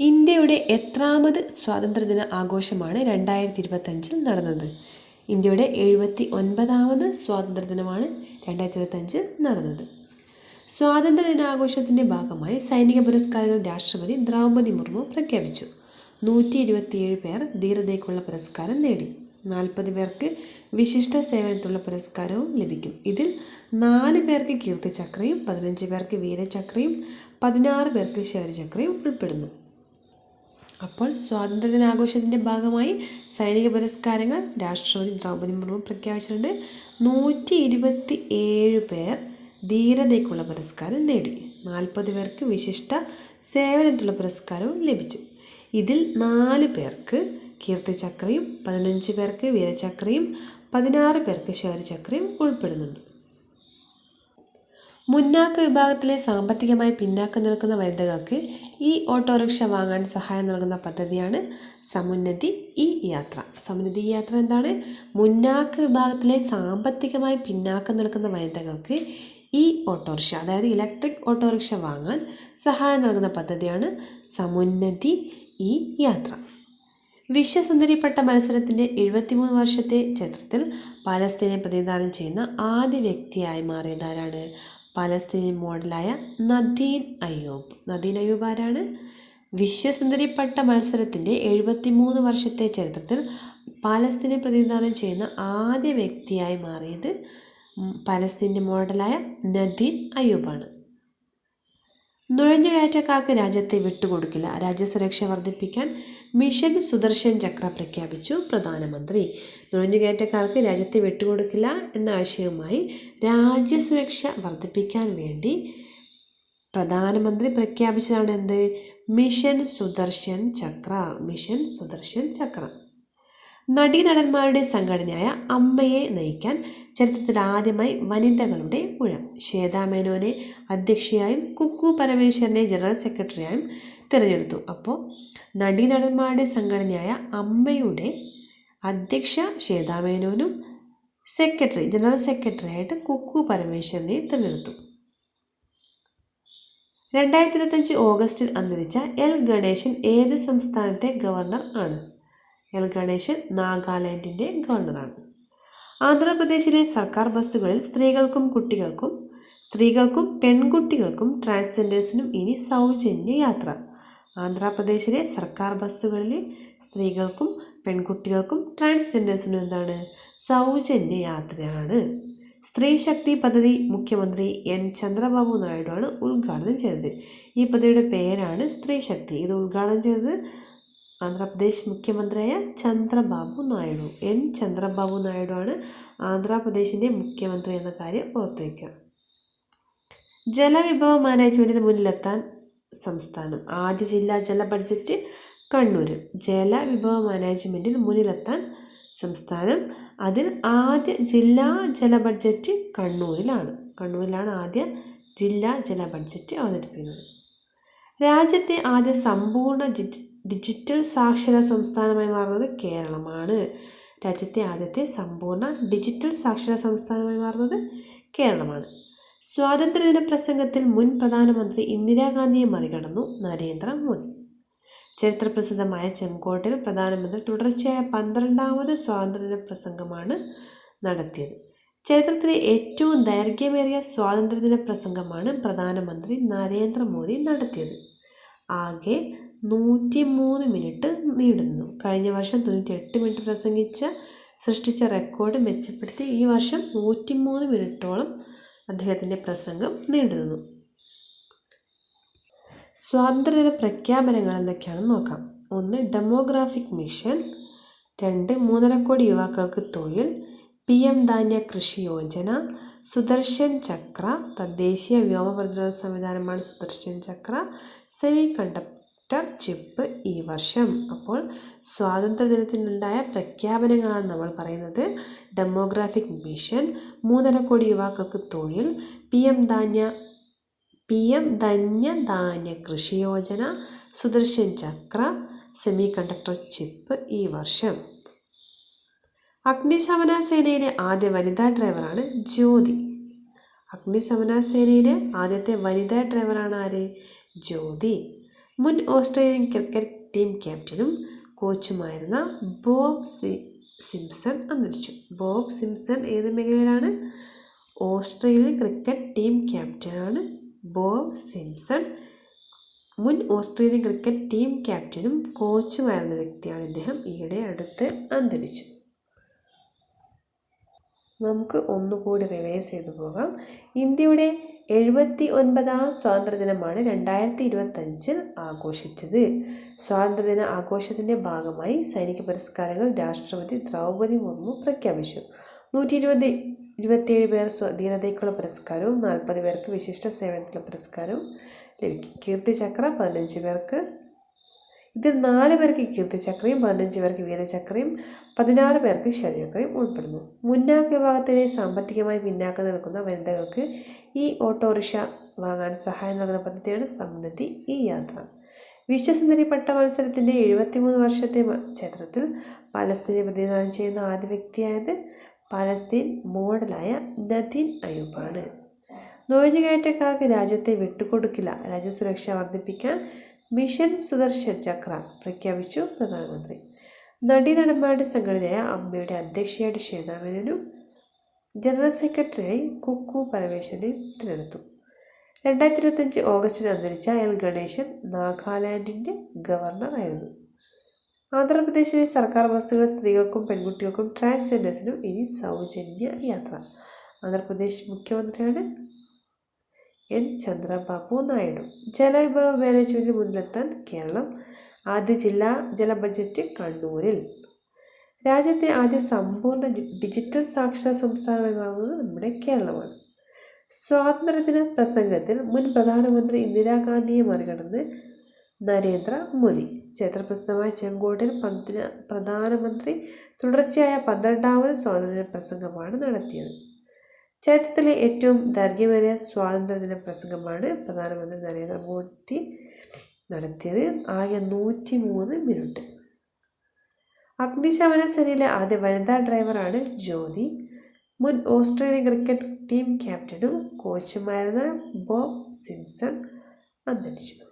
ഇന്ത്യയുടെ എത്രാമത് സ്വാതന്ത്ര്യദിന ആഘോഷമാണ് രണ്ടായിരത്തി ഇരുപത്തഞ്ചിൽ നടന്നത്. ഇന്ത്യയുടെ എഴുപത്തി ഒൻപതാമത് സ്വാതന്ത്ര്യദിനമാണ് രണ്ടായിരത്തി ഇരുപത്തഞ്ചിൽ നടന്നത്. സ്വാതന്ത്ര്യദിനാഘോഷത്തിന്റെ ഭാഗമായി സൈനിക പുരസ്കാരങ്ങൾ രാഷ്ട്രപതി ദ്രൗപതി മുർമു പ്രഖ്യാപിച്ചു. നൂറ്റി ഇരുപത്തിയേഴ് പേർ ധീരതയ്ക്കുള്ള പുരസ്കാരം നേടി. നാൽപ്പത് പേർക്ക് വിശിഷ്ട സേവനത്തിനുള്ള പുരസ്കാരവും ലഭിക്കും. ഇതിൽ നാല് പേർക്ക് കീർത്തിചക്രയും പതിനഞ്ച് പേർക്ക് വീരചക്രയും പതിനാറ് പേർക്ക് ശൗര്യചക്രയും ഉൾപ്പെടുന്നു. അപ്പോൾ സ്വാതന്ത്ര്യദിനാഘോഷത്തിന്റെ ഭാഗമായി സൈനിക പുരസ്കാരങ്ങൾ രാഷ്ട്രപതി ദ്രൗപദി മുർമു പ്രഖ്യാപിച്ചിട്ടുണ്ട്. നൂറ്റി ഇരുപത്തി ഏഴ് പേർ ധീരതയ്ക്കുള്ള പുരസ്കാരം നേടി. നാൽപ്പത് പേർക്ക് വിശിഷ്ട സേവനത്തിനുള്ള പുരസ്കാരവും ലഭിച്ചു. ഇതിൽ നാല് പേർക്ക് കീർത്തിചക്രയും പതിനഞ്ച് പേർക്ക് വീരചക്രയും പതിനാറ് പേർക്ക് ശൗര്യചക്രയും ഉൾപ്പെടുന്നുണ്ട്. മുന്നാക്ക വിഭാഗത്തിലെ സാമ്പത്തികമായി പിന്നാക്കം നിൽക്കുന്ന വനിതകൾക്ക് ഈ ഓട്ടോറിക്ഷ വാങ്ങാൻ സഹായം നൽകുന്ന പദ്ധതിയാണ് സമുന്നതി ഈ യാത്ര. സമുന്നതി ഈ യാത്ര എന്താണ്? മുന്നാക്ക വിഭാഗത്തിലെ സാമ്പത്തികമായി പിന്നാക്കം നിൽക്കുന്ന വനിതകൾക്ക് ഈ ഓട്ടോറിക്ഷ അതായത് ഇലക്ട്രിക് ഓട്ടോറിക്ഷ വാങ്ങാൻ സഹായം നൽകുന്ന പദ്ധതിയാണ് സമുന്നതി ഈ യാത്ര. വിശ്വസുന്ദരിപ്പെട്ട മത്സരത്തിന്റെ എഴുപത്തിമൂന്ന് വർഷത്തെ ചരിത്രത്തിൽ പാലസ്തീനെ പ്രതിനിധാനം ചെയ്യുന്ന ആദ്യ വ്യക്തിയായി മാറിയതാരാണ്? പാലസ്തീനി മോഡലായ നദീൻ അയ്യൂബ്. നദീൻ അയ്യൂബ് ആരാണ്? വിശ്വസുന്ദരിപ്പട്ട മത്സരത്തിന്റെ എഴുപത്തിമൂന്ന് വർഷത്തെ ചരിത്രത്തിൽ പലസ്തീനെ പ്രതിനിധാനം ചെയ്യുന്ന ആദ്യ വ്യക്തിയായി മാറിയത് പാലസ്തീന്റെ മോഡലായ നദീൻ അയ്യൂബാണ്. നുഴഞ്ഞുകയറ്റക്കാർക്ക് രാജ്യത്തെ വിട്ടുകൊടുക്കില്ല. രാജ്യസുരക്ഷ വർദ്ധിപ്പിക്കാൻ മിഷൻ സുദർശൻ ചക്ര പ്രഖ്യാപിച്ചു പ്രധാനമന്ത്രി. നുഴഞ്ഞുകയറ്റക്കാർക്ക് രാജ്യത്തെ വിട്ടുകൊടുക്കില്ല എന്ന ആശയവുമായി രാജ്യസുരക്ഷ വർദ്ധിപ്പിക്കാൻ വേണ്ടി പ്രധാനമന്ത്രി പ്രഖ്യാപിച്ചതാണ് എന്ത്? മിഷൻ സുദർശൻ ചക്ര. മിഷൻ സുദർശൻ ചക്ര. നടീനടന്മാരുടെ സംഘടനയായ അമ്മയെ നയിക്കാൻ ചരിത്രത്തിൽ ആദ്യമായി വനിതകളുടെ ഊഴം ശ്വേതാ മേനോനെ അധ്യക്ഷയായും കുക്കു പരമേശ്വരനെ ജനറൽ സെക്രട്ടറിയായും തിരഞ്ഞെടുത്തു. അപ്പോൾ നടീനടന്മാരുടെ സംഘടനയായ അമ്മയുടെ അധ്യക്ഷ ശ്വേതാ മേനോനും സെക്രട്ടറി ജനറൽ സെക്രട്ടറി ആയിട്ട് കുക്കു പരമേശ്വരനെ തിരഞ്ഞെടുത്തു. രണ്ടായിരത്തി ഇരുപത്തഞ്ച് ഓഗസ്റ്റിൽ അന്തരിച്ച എൽ ഗണേശൻ ഏത് സംസ്ഥാനത്തെ ഗവർണർ ആണ്? എൽ ഗണേശൻ നാഗാലാൻഡിന്റെ ഗവർണറാണ് ആന്ധ്രാപ്രദേശിലെ സർക്കാർ ബസ്സുകളിൽ സ്ത്രീകൾക്കും കുട്ടികൾക്കും സ്ത്രീകൾക്കും പെൺകുട്ടികൾക്കും ട്രാൻസ്ജെൻഡേഴ്സിനും ഇനി സൗജന്യ യാത്ര. ആന്ധ്രാപ്രദേശിലെ സർക്കാർ ബസ്സുകളിലെ സ്ത്രീകൾക്കും പെൺകുട്ടികൾക്കും ട്രാൻസ്ജെൻഡേഴ്സിനും എന്താണ്? സൗജന്യ യാത്രയാണ്. സ്ത്രീ ശക്തി പദ്ധതി മുഖ്യമന്ത്രി എൻ ചന്ദ്രബാബു നായിഡുവാണ് ഉദ്ഘാടനം ചെയ്തത്. ഈ പദ്ധതിയുടെ പേരാണ് സ്ത്രീ ശക്തി. ഇത് ഉദ്ഘാടനം ചെയ്തത് ആന്ധ്രാപ്രദേശ് മുഖ്യമന്ത്രിയായ ചന്ദ്രബാബു നായിഡു. എൻ. ചന്ദ്രബാബു നായിഡു ആണ് ആന്ധ്രാപ്രദേശിന്റെ മുഖ്യമന്ത്രി എന്ന കാര്യം ഓർത്തേക്കുക ജലവിഭവ മാനേജ്മെന്റിന് മുന്നിലെത്താൻ സംസ്ഥാനം. ആദ്യ ജില്ലാ ജല ബഡ്ജറ്റ് കണ്ണൂർ ജലവിഭവ മാനേജ്മെന്റിൽ മുന്നിലെത്താൻ സംസ്ഥാനം. അതിൽ ആദ്യ ജില്ലാ ജല ബഡ്ജറ്റ് കണ്ണൂരിലാണ്. കണ്ണൂരിലാണ് ആദ്യ ജില്ലാ ജല ബഡ്ജറ്റ് അവതരിപ്പിക്കുന്നത്. രാജ്യത്തെ ആദ്യ സമ്പൂർണ ഡിജിറ്റൽ സാക്ഷര സംസ്ഥാനമായി മാറുന്നത് കേരളമാണ്. രാജ്യത്തെ ആദ്യത്തെ സമ്പൂർണ ഡിജിറ്റൽ സാക്ഷര സംസ്ഥാനമായി മാറുന്നത് കേരളമാണ്. സ്വാതന്ത്ര്യദിന പ്രസംഗത്തിൽ മുൻ പ്രധാനമന്ത്രി ഇന്ദിരാഗാന്ധിയെ മറികടന്നു നരേന്ദ്രമോദി ചരിത്രപ്രസിദ്ധമായ ചെങ്കോട്ടയിൽ പ്രധാനമന്ത്രി തുടർച്ചയായ പന്ത്രണ്ടാമത് സ്വാതന്ത്ര്യദിന പ്രസംഗമാണ് നടത്തിയത്. ചരിത്രത്തിലെ ഏറ്റവും ദൈർഘ്യമേറിയ സ്വാതന്ത്ര്യദിന പ്രസംഗമാണ് പ്രധാനമന്ത്രി നരേന്ദ്രമോദി നടത്തിയത്. ആകെ നൂറ്റി മൂന്ന് മിനിറ്റ് നീടുന്നു കഴിഞ്ഞ വർഷം തൊണ്ണൂറ്റി മിനിറ്റ് പ്രസംഗിച്ച സൃഷ്ടിച്ച റെക്കോർഡ് മെച്ചപ്പെടുത്തി ഈ വർഷം നൂറ്റി മൂന്ന് മിനിറ്റോളം അദ്ദേഹത്തിന്റെ പ്രസംഗം നീണ്ടുനിന്നു. സ്വാതന്ത്ര്യദിന പ്രഖ്യാപനങ്ങൾ എന്തൊക്കെയാണെന്ന് നോക്കാം. ഒന്ന് ഡെമോഗ്രാഫിക് മിഷൻ. രണ്ട് മൂന്നര കോടി യുവാക്കൾക്ക് തൊഴിൽ. P M Dhanya Krishi Yojana. സുദർശൻ ചക്ര. തദ്ദേശീയ വ്യോമ പ്രതിരോധ സംവിധാനമാണ് Sudarshan Chakra. Semiconductor chip ഈ വർഷം. അപ്പോൾ സ്വാതന്ത്ര്യദിനത്തിനുണ്ടായ പ്രഖ്യാപനങ്ങളാണ് നമ്മൾ പറയുന്നത്. ഡെമോഗ്രാഫിക് മിഷൻ മൂന്നര കോടി യുവാക്കൾക്ക് തൊഴിൽ പി എം ധാന്യ പി എം ധന്യധാന്യ കൃഷി Yojana Sudarshan Chakra semiconductor chip ഈ വർഷം. അഗ്നിശമന സേനയിലെ ആദ്യ വനിതാ ഡ്രൈവറാണ് ജ്യോതി. അഗ്നിശമന സേനയിലെ ആദ്യത്തെ വനിതാ ഡ്രൈവറാണ് ആര്? ജ്യോതി. മുൻ ഓസ്ട്രേലിയൻ ക്രിക്കറ്റ് ടീം ക്യാപ്റ്റനും കോച്ചുമായിരുന്ന ബോബ് സി സിംസൺ അന്തരിച്ചു. ബോബ് സിംസൺ ഏത് മേഖലയിലാണ്? ഓസ്ട്രേലിയൻ ക്രിക്കറ്റ് ടീം ക്യാപ്റ്റനാണ് ബോബ് സിംസൺ മുൻ ഓസ്ട്രേലിയൻ ക്രിക്കറ്റ് ടീം ക്യാപ്റ്റനും കോച്ചുമായിരുന്ന വ്യക്തിയാണ് ഇദ്ദേഹം. ഈയിടെ അടുത്ത് അന്തരിച്ചു. നമുക്ക് ഒന്നുകൂടി റിവൈസ് ചെയ്തു പോകാം. ഇന്ത്യയുടെ എഴുപത്തി ഒൻപതാം സ്വാതന്ത്ര്യദിനമാണ് രണ്ടായിരത്തി ഇരുപത്തഞ്ചിൽ ആഘോഷിച്ചത്. സ്വാതന്ത്ര്യദിന ആഘോഷത്തിന്റെ ഭാഗമായി സൈനിക പുരസ്കാരങ്ങൾ രാഷ്ട്രപതി ദ്രൗപദി മുർമു പ്രഖ്യാപിച്ചു. നൂറ്റി ഇരുപത് ഇരുപത്തിയേഴ് പേർ സ്വാധീനതയ്ക്കുള്ള പുരസ്കാരവും നാൽപ്പത് പേർക്ക് വിശിഷ്ട സേവനത്തിലുള്ള പുരസ്കാരവും ലഭിക്കും. കീർത്തിചക്ര പതിനഞ്ച് പേർക്ക് ഇതിൽ നാല് പേർക്ക് കീർത്തിചക്രയും പതിനഞ്ച് പേർക്ക് വീരചക്രയും പതിനാറ് പേർക്ക് ശൗര്യചക്രയും ഉൾപ്പെടുന്നു. മുന്നാക്ക വിഭാഗത്തിലെ സാമ്പത്തികമായി പിന്നാക്കം നിൽക്കുന്ന വനിതകൾക്ക് ഈ ഓട്ടോറിക്ഷ വാങ്ങാൻ സഹായം നൽകുന്ന പദ്ധതിയാണ് സമൃദ്ധി ഈ യാത്ര. വിശ്വസുന്ദരി പട്ട മത്സരത്തിന്റെ എഴുപത്തിമൂന്ന് വർഷത്തെ ചരിത്രത്തിൽ പലസ്തീനെ പ്രതിനിധാനം ചെയ്യുന്ന ആദ്യ വ്യക്തിയായത് പലസ്തീൻ മോഡലായ നദീൻ അയൂബാണ്. നുഴഞ്ഞുകയറ്റക്കാർക്ക് രാജ്യത്തെ വിട്ടുകൊടുക്കില്ല. രാജ്യസുരക്ഷ വർദ്ധിപ്പിക്കാൻ മിഷൻ സുദർശൻ ചക്ര പ്രഖ്യാപിച്ചു പ്രധാനമന്ത്രി. നടീനടന്മാരുടെ സംഘടനയായ അമ്മയുടെ അധ്യക്ഷയായിട്ട് ശ്വേതാമേനനും ജനറൽ സെക്രട്ടറിയായി കുക്കു പരമേശ്വരനെ തിരഞ്ഞെടുത്തു. രണ്ടായിരത്തി ഇരുപത്തഞ്ച് ഓഗസ്റ്റിൽ അന്തരിച്ച എൽ ഗണേശൻ നാഗാലാൻഡിന്റെ ഗവർണറായിരുന്നു ആന്ധ്രാപ്രദേശിലെ സർക്കാർ ബസ്സുകൾ സ്ത്രീകൾക്കും പെൺകുട്ടികൾക്കും ട്രാൻസ്ജെൻഡേഴ്സിനും ഇനി സൗജന്യ യാത്ര. ആന്ധ്രാപ്രദേശ് മുഖ്യമന്ത്രിയാണ് എൻ ചന്ദ്രബാബു നായിഡു. ജലവിഭവ മാനേജ്മെന്റ് മുന്നിലെത്താൻ കേരളം ആദ്യ ജില്ലാ ജല ബഡ്ജറ്റ് കണ്ണൂരിൽ. രാജ്യത്തെ ആദ്യ സമ്പൂർണ ഡിജിറ്റൽ സാക്ഷര സംസ്ഥാനമായി മാറുന്നത് നമ്മുടെ കേരളമാണ്. സ്വാതന്ത്ര്യദിന പ്രസംഗത്തിൽ മുൻ പ്രധാനമന്ത്രി ഇന്ദിരാഗാന്ധിയെ മറികടന്ന് നരേന്ദ്ര മോദി. ചരിത്രപ്രസിദ്ധമായ ചെങ്കോട്ടയിൽ പ്രധാനമന്ത്രി തുടർച്ചയായ പന്ത്രണ്ടാമത് സ്വാതന്ത്ര്യ പ്രസംഗമാണ് നടത്തിയത്. ചരിത്രത്തിലെ ഏറ്റവും ദൈർഘ്യമേറിയ സ്വാതന്ത്ര്യദിന പ്രസംഗമാണ് പ്രധാനമന്ത്രി നരേന്ദ്രമോദി നടത്തിയത്. ആകെ നൂറ്റി മൂന്ന് മിനിറ്റ്. അഗ്നിശമന സേനയിലെ ആദ്യ വനിതാ ഡ്രൈവറാണ് ജ്യോതി. മുൻ ഓസ്ട്രേലിയൻ ക്രിക്കറ്റ് ടീം ക്യാപ്റ്റനും കോച്ചുമായിരുന്ന ബോബ് സിംസൺ അന്തരിച്ചു.